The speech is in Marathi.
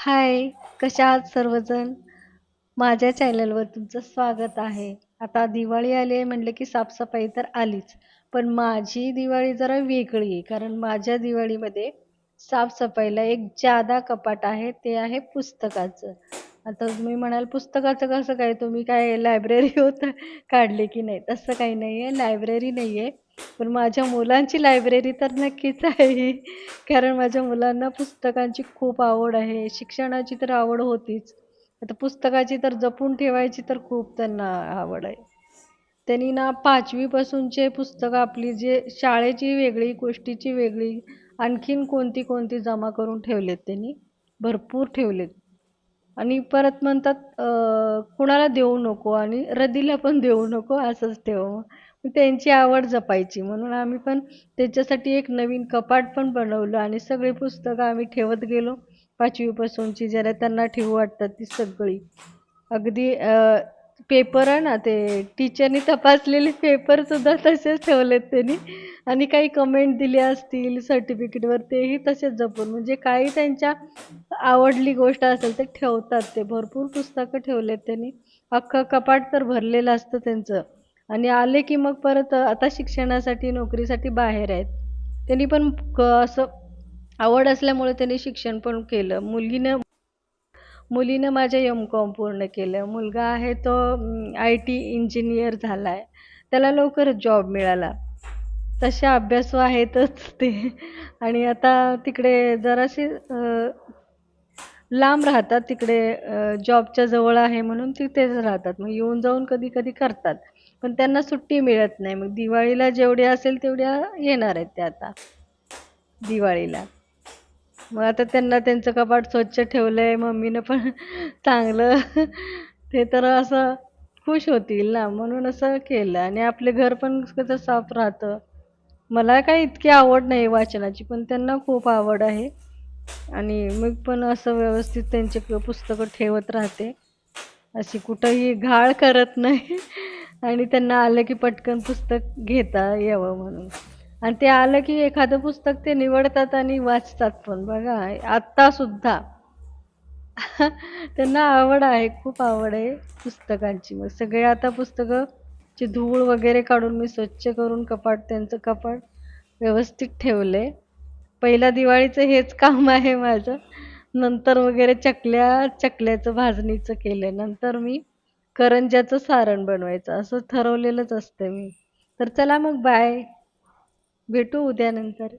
हाय कशा आहात सर्वजण? माझ्या चॅनलवर तुमचं स्वागत आहे. आता दिवाळी आली आहे म्हटलं की साफसफाई तर आलीच पण माझी दिवाळी जरा वेगळी आहे कारण माझ्या दिवाळीमध्ये साफसफाईला एक जादा कपाट आहे ते आहे पुस्तकाचं. आता तुम्ही म्हणाल पुस्तकाचं कसं काय? तुम्ही काय लायब्ररी होत काढली की नाही? तसं काही नाही आहे लायब्ररी नाही आहे पण माझ्या मुलांची लायब्ररी तर नक्कीच आहे. कारण माझ्या मुलांना पुस्तकांची खूप आवड आहे. शिक्षणाची तर आवड होतीच. आता पुस्तकाची तर जपून ठेवायची तर खूप त्यांना आवड आहे. त्यांनी ना पाचवीपासूनचे पुस्तकं आपली जे शाळेची वेगळी गोष्टीची वेगळी आणखीन कोणती कोणती जमा करून ठेवलेत त्यांनी? भरपूर ठेवलेत. आणि परत म्हणतात कुणाला देऊ नको आणि रदीला पण देऊ नको असंच ठेव. त्यांची आवड जपायची. म्हणून आम्ही पण त्याच्यासाठी एक नवीन कपाट पण बनवलं आणि सगळी पुस्तकं आम्ही ठेवत गेलो. पाचवीपासूनची ज्याला त्यांना ठेवू वाटतात ती सगळी. अगदी पेपर आहे ना ते टीचरनी तपासलेले पेपरसुद्धा तसेच ठेवलेत त्यांनी. आणि काही कमेंट दिले असतील सर्टिफिकेटवर तेही तसेच जपून. म्हणजे काही त्यांच्या आवडली गोष्ट असेल ते ठेवतात ते. भरपूर पुस्तकं ठेवलेत त्यांनी. अख्खं कपाट तर भरलेलं असतं त्यांचं. आणि आले की मग परत आता शिक्षणासाठी नोकरीसाठी बाहेर आहेत. त्यांनी पण क असं आवड असल्यामुळे त्यांनी शिक्षण पण केलं. मुलगीनं मुलीनं माझ्या एम कॉम पूर्ण केलं. मुलगा आहे तो आय टी इंजिनियर झाला आहे त्याला लवकरच जॉब मिळाला. तसे अभ्यासू आहेतच ते. आणि आता तिकडे जरासे लांब राहतात तिकडे जॉबच्या जवळ आहे म्हणून तिथेच राहतात. मग येऊन जाऊन कधी कधी करतात. पण त्यांना सुट्टी मिळत नाही. मग दिवाळीला जेवढ्या असेल तेवढ्या येणार आहेत त्या आता दिवाळीला. मग आता त्यांना त्यांचं कपाट स्वच्छ ठेवलं आहे मम्मीनं पण चांगलं. ते तर असं खुश होतील ना म्हणून असं केलं. आणि आपले घर पण कसं साफ राहतं. मला काही इतकी आवड नाही वाचनाची पण त्यांना खूप आवड आहे. आणि मग पण असं व्यवस्थित त्यांचे पुस्तकं ठेवत राहते. अशी कुठंही घाळ करत नाही. आणि त्यांना आलं की पटकन पुस्तक घेता यावं म्हणून. आणि ते आलं की एखादं पुस्तक ते निवडतात आणि वाचतात पण. बघा आत्तासुद्धा त्यांना आवड आहे खूप आवड आहे पुस्तकांची. मग सगळे आता पुस्तकं ची धूळ वगैरे काढून मी स्वच्छ करून कपाट त्यांचं कपाट व्यवस्थित ठेवले पहिला दिवाळीचं हेच काम आहे माझं. नंतर वगैरे चकल्या चकल्याचं भाजणीचं केलं. नंतर मी करंज्याचं सारण बनवायचं. असं ठरवलेलंच असतं मी. तर चला मग बाय भेटू उद्या नंतर.